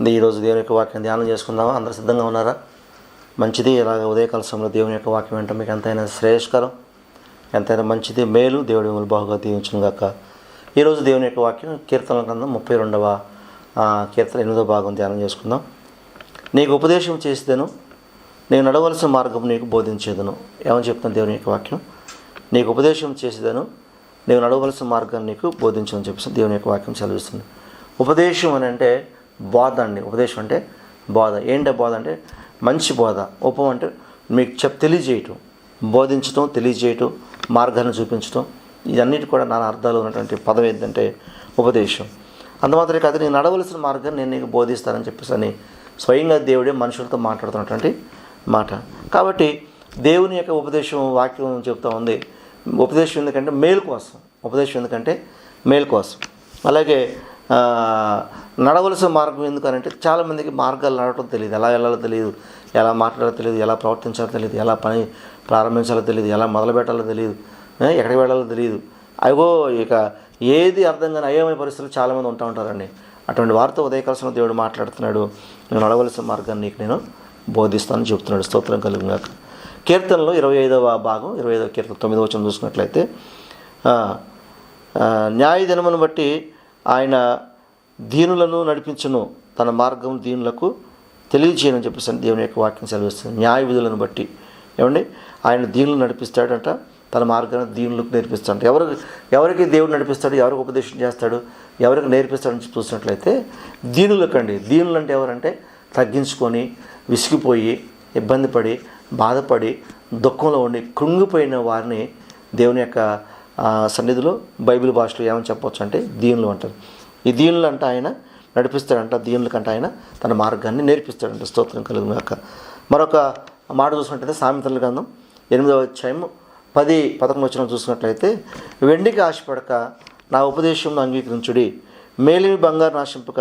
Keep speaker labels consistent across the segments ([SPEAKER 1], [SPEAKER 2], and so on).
[SPEAKER 1] ఇది ఈరోజు దేవుని యొక్క వాక్యం ధ్యానం చేసుకుందామా? అందరు సిద్ధంగా ఉన్నారా? మంచిది ఇలాగ ఉదయకాల సమయంలో దేవుని యొక్క వాక్యం ఏంటో మీకు ఎంతైనా శ్రేయస్కరం. ఎంతైనా మంచిది మేలు దేవుడి మిమ్మల్ని బాగుగా దీవించును గాక ఈరోజు దేవుని యొక్క వాక్యం కీర్తన గ్రంథం ముప్పై రెండవ కీర్తన ఎనిమిదో భాగం ధ్యానం చేసుకుందాం. నీకు ఉపదేశం చేసేదను నేను నడవలసిన మార్గం నీకు బోధించేదను. ఏమని చెప్తాను దేవుని యొక్క వాక్యం? నీకు ఉపదేశం చేసేదను నీవు నడవలసిన మార్గాన్ని నీకు బోధించమని చెప్పేసి దేవుని యొక్క వాక్యం చదివిస్తుంది ఉపదేశం అని అంటే బోధ అండి. ఉపదేశం అంటే బోధ. ఏంటి బోధ అంటే మంచి బోధ. ఉపం అంటే మీకు చెప్ తెలియజేయటం బోధించటం తెలియజేయటం మార్గాన్ని చూపించటం. ఇవన్నిటి కూడా నా అర్థాలు ఉన్నటువంటి పదం ఏంటంటే ఉపదేశం. అందుమాత్రమే కాదు నేను నడవలసిన మార్గాన్ని నేను నీకు బోధిస్తానని చెప్పేసి అని స్వయంగా దేవుడే మనుషులతో మాట్లాడుతున్నటువంటి మాట. కాబట్టి దేవుని యొక్క ఉపదేశం వాక్యం చెప్తూ ఉంది. ఉపదేశం ఎందుకంటే మేలు కోసం. ఉపదేశం ఎందుకంటే మేలు కోసం. అలాగే నడవలసిన మార్గం ఎందుకనంటే చాలామందికి మార్గాలు నడవటం తెలియదు. ఎలా వెళ్ళాలో తెలియదు. ఎలా మాట్లాడాలో తెలియదు. ఎలా ప్రవర్తించాలో తెలియదు. ఎలా పని ప్రారంభించాలో తెలియదు. ఎలా మొదలు పెట్టాలో తెలియదు. ఎక్కడికి వెళ్ళాలో తెలియదు. అగో ఇక ఏది అర్థం కాని అయోమయ పరిస్థితులు చాలామంది ఉంటా ఉంటారండి. అటువంటి వారితో ఉదయకాల్సిన దేవుడు మాట్లాడుతున్నాడు. నేను నడవలసిన మార్గాన్ని నీకు నేను బోధిస్తానని చెప్తున్నాడు. స్తోత్రం కలిగినాక కీర్తనలో ఇరవై ఐదవ భాగం ఇరవై ఐదవ కీర్తన తొమ్మిదవ వచనం చూసుకున్నట్లయితే న్యాయ దినమును బట్టి ఆయన దీనులను నడిపించును తన మార్గం దీనులకు తెలియజేయనని చెప్పేసి దేవుని యొక్క వాక్యం సెలవిస్తుంది. న్యాయ విధులను బట్టి. ఏమండి? ఆయన దీనులు నడిపిస్తాడంట తన మార్గాన్ని దీనులకు నేర్పిస్తాడు ఎవరు ఎవరికి దేవుడు నడిపిస్తాడు ఎవరికి ఉపదేశం చేస్తాడు ఎవరికి నేర్పిస్తాడని చూసినట్లయితే దీనులకండి. దీనులు అంటే ఎవరంటే తగ్గించుకొని విసిగిపోయి ఇబ్బంది పడి బాధపడి దుఃఖంలో ఉండి కృంగిపోయిన వారిని దేవుని యొక్క సన్నిధిలో బైబిల్ భాషలో ఏమని చెప్పవచ్చు అంటే దీనులు అంటారు. ఈ దీనులు ఆయన నడిపిస్తాడంట దీనులకంట ఆయన తన మార్గాన్ని నేర్పిస్తాడంట. స్తోత్రం కలుగునాక మరొక మాట చూసుకుంటే సామెతల గ్రంథం ఎనిమిదవ అధ్యాయం పది పథకం వచ్చిన చూసినట్లయితే వెండికి ఆశపడక నా ఉపదేశంను అంగీకరించుడి. మేలిమి బంగారు నాశింపక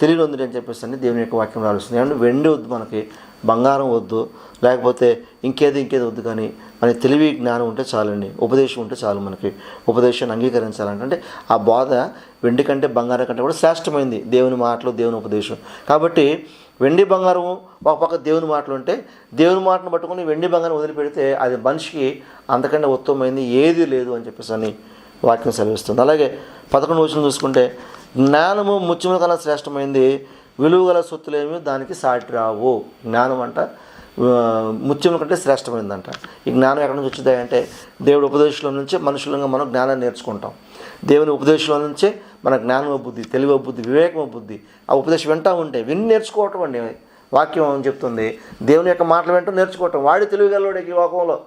[SPEAKER 1] తెలియనుంది అని చెప్పేసి అని దేవుని యొక్క వాక్యం రాలుస్తుంది అంటే వెండి వద్దు మనకి. బంగారం వద్దు లేకపోతే ఇంకేది ఇంకేది వద్దు కానీ మన తెలివి జ్ఞానం ఉంటే చాలండి ఉపదేశం ఉంటే చాలు మనకి ఉపదేశాన్ని అంగీకరించాలంటే. అంటే ఆ బోధ వెండి కంటే బంగారం కంటే కూడా శ్రేష్టమైంది దేవుని మాటలు దేవుని ఉపదేశం. కాబట్టి వెండి బంగారం ఒక పక్క దేవుని మాటలు ఉంటే దేవుని మాటను పట్టుకొని వెండి బంగారం వదిలిపెడితే అది మనిషికి అంతకంటే ఉత్తమమైంది ఏది లేదు అని చెప్పేసి అని వాక్యం సెలవిస్తుంది. అలాగే పదకొండు వచ్చిన చూసుకుంటే జ్ఞానము ముత్యముల కన్నా శ్రేష్టమైంది విలువగల సొత్తులేమి దానికి సాటి రావు. జ్ఞానం అంట. ముత్యం కంటే శ్రేష్టమైందంట ఈ జ్ఞానం ఎక్కడి నుంచి వచ్చింది అంటే దేవుడి ఉపదేశంలో నుంచే మనుషులంగా మనం జ్ఞానాన్ని నేర్చుకుంటాం. దేవుని ఉపదేశంలో నుంచే మన జ్ఞానం బుద్ధి తెలివ బుద్ధి వివేకం బుద్ధి ఆ ఉపదేశం వింటా ఉంటే విని నేర్చుకోవటం అండి. వాక్యం అని చెప్తుంది? దేవుని యొక్క మాటలు వింటూ నేర్చుకోవటం. వాడి తెలివిగలవాడు ఈ లోకంలో.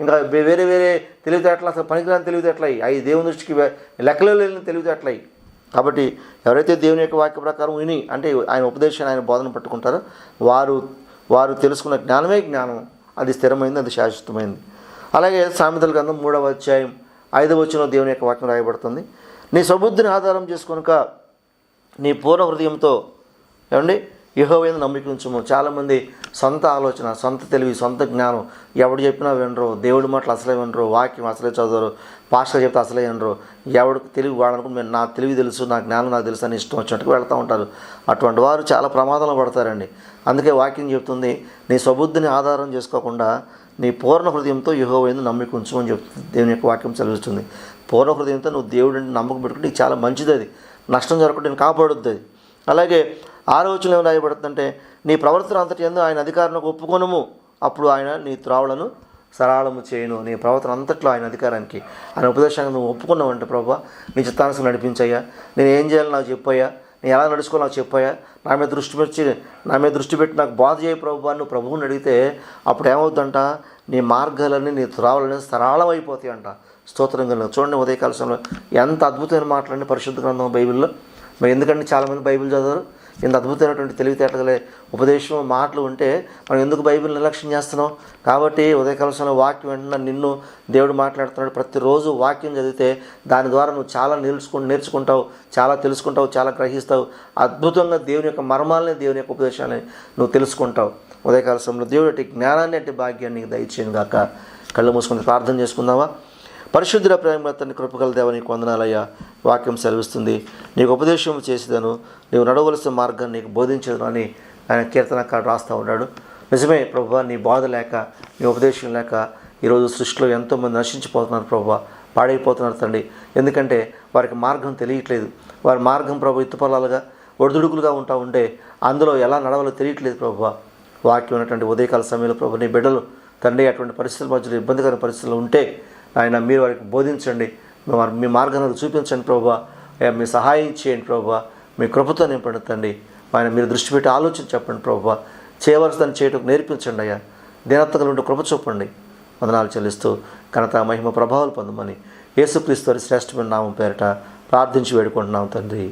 [SPEAKER 1] ఇంకా వేరే వేరే తెలివితేటలు అసలు పనికిరాని తెలివితేటలయ్యి అవి దేవుని దృష్టికి లెక్కలు లెక్కలో లేని తెలివితేటలయ్యి కాబట్టి ఎవరైతే దేవుని యొక్క వాక్య ప్రకారం విని అంటే ఆయన ఉపదేశాన్ని ఆయన బోధన పట్టుకుంటారో వారు వారు తెలుసుకున్న జ్ఞానమే జ్ఞానం. అది స్థిరమైంది అది శాశ్వతమైంది. అలాగే సామెతల గ్రంథం మూడవ అధ్యాయం ఐదవ వచ్చిన దేవుని యొక్క వాక్యం రాయబడుతుంది. నీ సబుద్ధిని ఆధారం చేసుకొనుక నీ పూర్ణ హృదయంతో ఏమండి? యహోవైన నమ్మిక ఉంచము చాలామంది సొంత ఆలోచన సొంత తెలివి సొంత జ్ఞానం. ఎవడు చెప్పినా వినరు. దేవుడి మాటలు అసలే వినరు. వాక్యం అసలే చదవరు. పాస్టర్ చెప్తే అసలే వినరు. ఎవడికి తెలివి వాడనుకుని నా తెలివి తెలుసు నా జ్ఞానం నాకు తెలుసు అని ఇష్టం వచ్చినట్టుగా వెళ్తూ ఉంటారు. అటువంటి వారు చాలా ప్రమాదంలో పడతారండి. అందుకే వాక్యం చెప్తుంది నీ సబుద్ధిని ఆధారం చేసుకోకుండా నీ పూర్ణ హృదయంతో యహోవైన నమ్మిక ఉంచు చెప్తుంది. దేవుని యొక్క వాక్యం చదివిస్తుంది పూర్ణ హృదయంతో నువ్వు దేవుడిని నమ్మకం పెట్టుకుంటే చాలా మంచిది అది. నష్టం జరగకుండా నేను కాపాడుద్ది అది. అలాగే ఆలోచన ఏమి రాయబడుతుందంటే నీ ప్రవర్తన అంతటి ఎందు ఆయన అధికారులకు ఒప్పుకొనుము. అప్పుడు ఆయన నీ త్రావులను సరళము చేయను. నీ ప్రవర్తన అంతట్లో ఆయన అధికారానికి ఆయన ఉపదేశాన్ని నువ్వు ఒప్పుకున్నావంటే ప్రభా. నీ చిత్తానుసరి నడిపించయ్యా. నేను ఏం చేయాలో నాకు చెప్పయ్యా. నేను ఎలా నడుచుకోవాలో నాకు చెప్పయ్యా. నా మీద దృష్టి పెట్టి నా మీద దృష్టి పెట్టి నాకు బాధ చేయ ప్రభు అని నువ్వు ప్రభువుని అడిగితే అప్పుడు ఏమవుతుందంట? నీ మార్గాలన్నీ నీ త్రావులన్నీ సరళమైపోతాయి అంట స్తోత్రం చూడండి ఉదయకాల సమయంలో ఎంత అద్భుతమైన మాటలన్నీ పరిశుద్ధ గ్రంథం బైబిల్లో. మరి ఎందుకంటే చాలామంది బైబిల్ చదవరు? ఇంత అద్భుతమైనటువంటి తెలివితేటలే ఉపదేశం మాటలు ఉంటే మనం ఎందుకు బైబిల్ నిర్లక్ష్యం చేస్తున్నాం? కాబట్టి ఉదయకాల సమయంలో వాక్యం వెంటనే నిన్ను దేవుడు మాట్లాడుతున్నాడు. ప్రతిరోజు వాక్యం చదివితే దాని ద్వారా నువ్వు చాలా నేర్చుకు నేర్చుకుంటావు చాలా తెలుసుకుంటావు చాలా గ్రహిస్తావు. అద్భుతంగా దేవుని యొక్క మర్మాలని దేవుని యొక్క ఉపదేశాలని నువ్వు తెలుసుకుంటావు. ఉదయకాల సమయంలో దేవుడి యొక్క జ్ఞానాన్ని అంటే భాగ్యాన్ని దయచేయను గాక. కళ్ళు మూసుకొని ప్రార్థన చేసుకుందామా? పరిశుద్ధుల ప్రేమ తండ్రి కృపగల దేవ నీకు వందనాలయ్యా. వాక్యం సెలవిస్తుంది. నీకు ఉపదేశం చేసేదను. నీవు నడవలసిన మార్గాన్ని నీకు బోధించదను అని ఆయన కీర్తనకాడు రాస్తూ ఉన్నాడు. నిజమే ప్రభు నీ బాధ లేక నీ ఉపదేశం లేక ఈరోజు సృష్టిలో ఎంతోమంది నశించిపోతున్నారు ప్రభు. పాడైపోతున్నారు తండ్రి. ఎందుకంటే వారికి మార్గం తెలియట్లేదు. వారి మార్గం ప్రభు ఇత్తుపలాలుగా ఒడిదుడుకులుగా ఉంటా ఉంటే అందులో ఎలా నడవాలో తెలియట్లేదు ప్రభు. వాక్యం ఉన్నటువంటి ఉదయకాల సమయంలో ప్రభు నీ బిడ్డలు తండ్రి అటువంటి పరిస్థితుల మధ్యలో ఇబ్బందికర పరిస్థితులు ఉంటే ఆయన మీరు వారికి బోధించండి. మీ వారి- మార్గాన్ని చూపించండి ప్రభా. అయ్యా మీ సహాయం చేయండి ప్రభా. మీ కృపతో నింపండి తండ్రి. ఆయన మీరు దృష్టి పెట్టి ఆలోచన చెప్పండి ప్రభా. చేయవలసిందని చేయటం నేర్పించండి అయ్యా. దీనత్వగా ఉండి కృప చూపండి. వందనాలు చెల్లిస్తూ ఘనత మహిమ ప్రభావాలు పొందమని యేసుక్రీస్తు శ్రేష్టమైన నామం పేరిట ప్రార్థించి వేడుకుంటున్నాం తండ్రి.